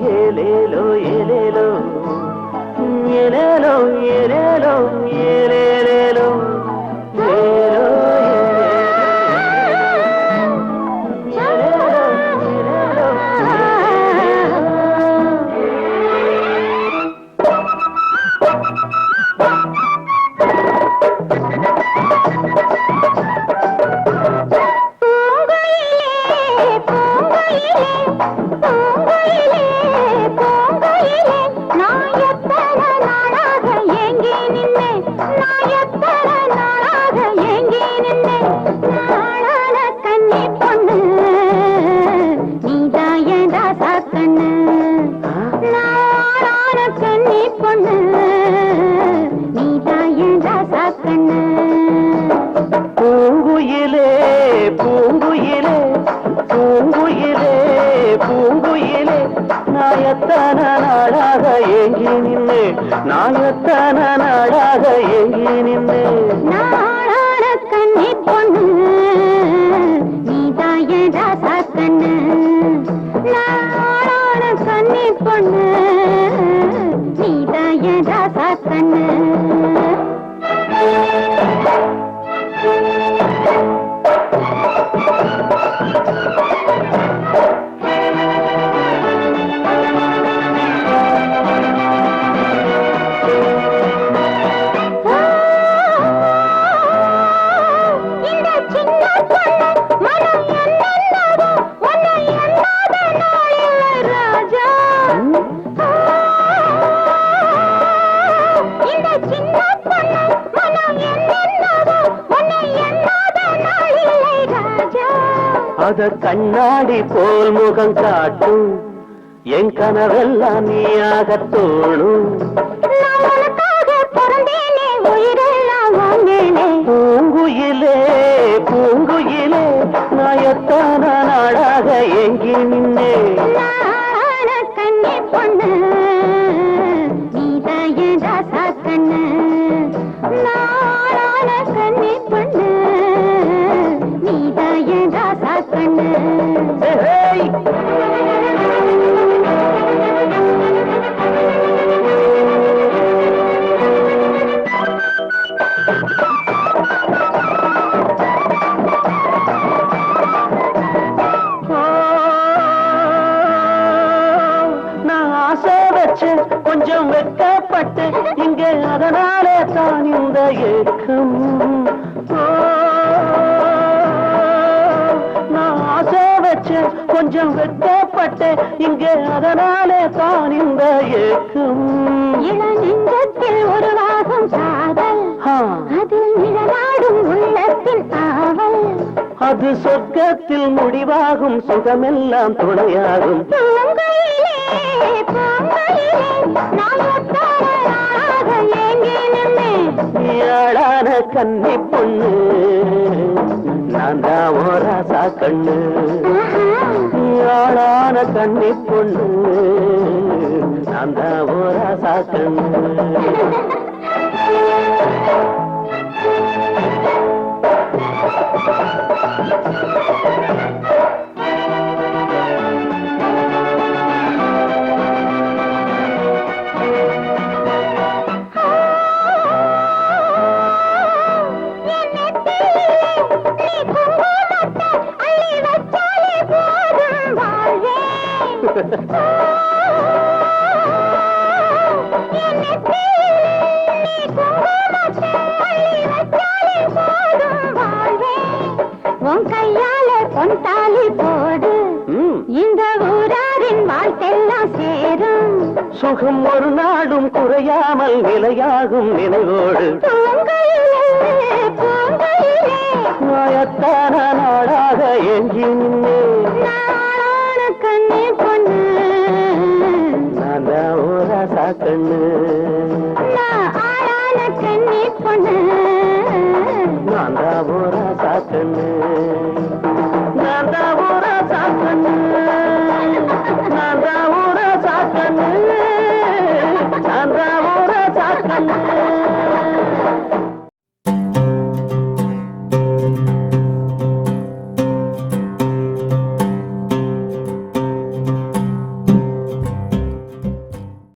ఏలేలో ఏలేలో ఏలేలో ఏలేలో ఏలేలేలో நின்று நாடாக எங்கி நின்று. நாளான கண்ணி பொண்ணு நீதான் என் ராசா கண்ணு. நாளான கண்ணி பொண்ணு அத கண்ணாடி போல் முகம் காட்டும். என் கனவெல்லாம் நீயாக தோணும். நான் பூங்குயிலே பூங்குயிலே நாயத்தான நாடாக ஏங்கி நின்னே அதனாலே தான் இந்த ஏக்கம் நான் ஆசை வச்சு கொஞ்சம் வெட்கப்பட்டு இங்க அதனாலே தான் இந்த ஏக்கம் இள நெஞ்சத்தில் உருவாகும் காதல் ஆ, அதில் நிழலாடும் உள்ளத்தின் ஆவல். அது சொர்க்கத்தில் முடிவாகும் சுகமெல்லாம் துணையாகும். பூங்கையிலே பூங்கையிலே கண்ணி பொண்ணு. நான் தான் ஓராசா கண்ணு. ஏழான கண்ணி பொண்ணு. நான் தான் ஓராசா கண்ணு. உன் கையால பொன் தாலி போடு இந்த ஊராரின் வாழ்க்கெல்லாம் சேரும் சுகம் ஒரு நாடும் குறையாமல் நிலையாகும் நினைவோடு. மாயத்தான நாடாக நின்னே subscribe